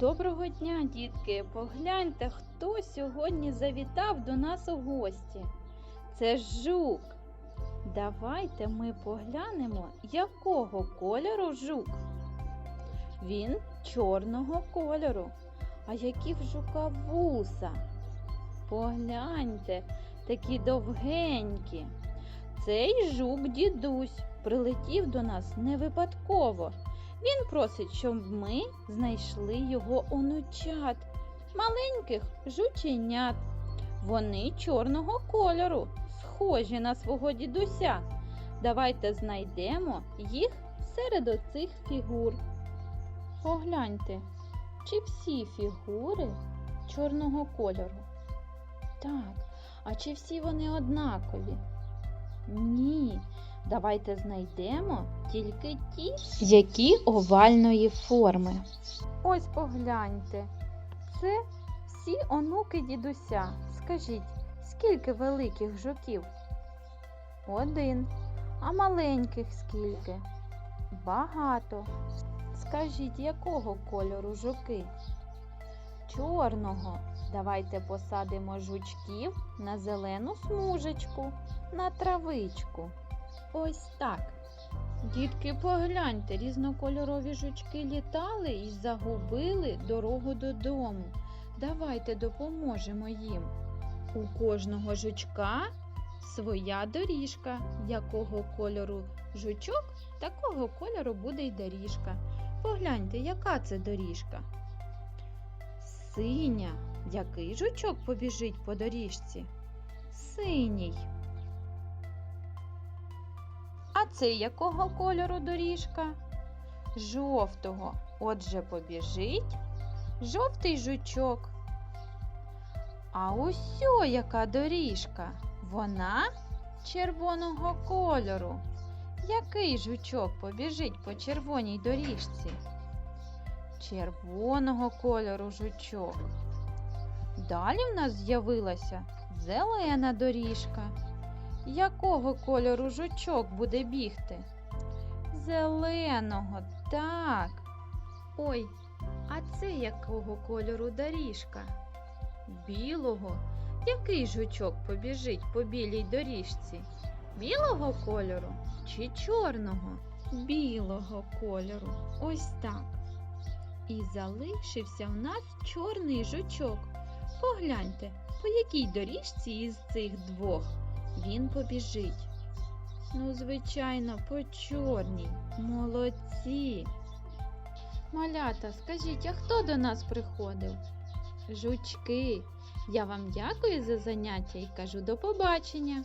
Доброго дня, дітки! Погляньте, хто сьогодні завітав до нас у гості. Це жук. Давайте ми поглянемо, якого кольору жук. Він чорного кольору. А які в жука вуса? Погляньте, такі довгенькі. Цей жук дідусь прилетів до нас не випадково. Він просить, щоб ми знайшли його онучат, маленьких жученят. Вони чорного кольору, схожі на свого дідуся. Давайте знайдемо їх серед оцих фігур. Погляньте, чи всі фігури чорного кольору? Так, а чи всі вони однакові? Ні. Давайте знайдемо тільки ті, які овальної форми. Ось погляньте. Це всі онуки дідуся. Скажіть, скільки великих жуків? Один. А маленьких скільки? Багато. Скажіть, якого кольору жуки? Чорного. Давайте посадимо жучків на зелену смужечку, на травичку. Ось так. Дітки, погляньте, різнокольорові жучки літали і загубили дорогу додому. Давайте допоможемо їм. У кожного жучка своя доріжка. Якого кольору жучок, такого кольору буде й доріжка. Погляньте, яка це доріжка. Синя. Який жучок побіжить по доріжці? Синій. А це якого кольору доріжка? Жовтого. Отже, побіжить жовтий жучок. А ось о яка доріжка. Вона червоного кольору. Який жучок побіжить по червоній доріжці? Червоного кольору жучок. Далі в нас з'явилася зелена доріжка. Якого кольору жучок буде бігти? Зеленого, так. Ой, а це якого кольору доріжка? Білого. Який жучок побіжить по білій доріжці? Білого кольору чи чорного? Білого кольору. Ось так. І залишився в нас чорний жучок. Погляньте, по якій доріжці із цих двох він побіжить. Ну, звичайно, по чорній. Молодці. Малята, скажіть, а хто до нас приходив? Жучки. Я вам дякую за заняття і кажу до побачення.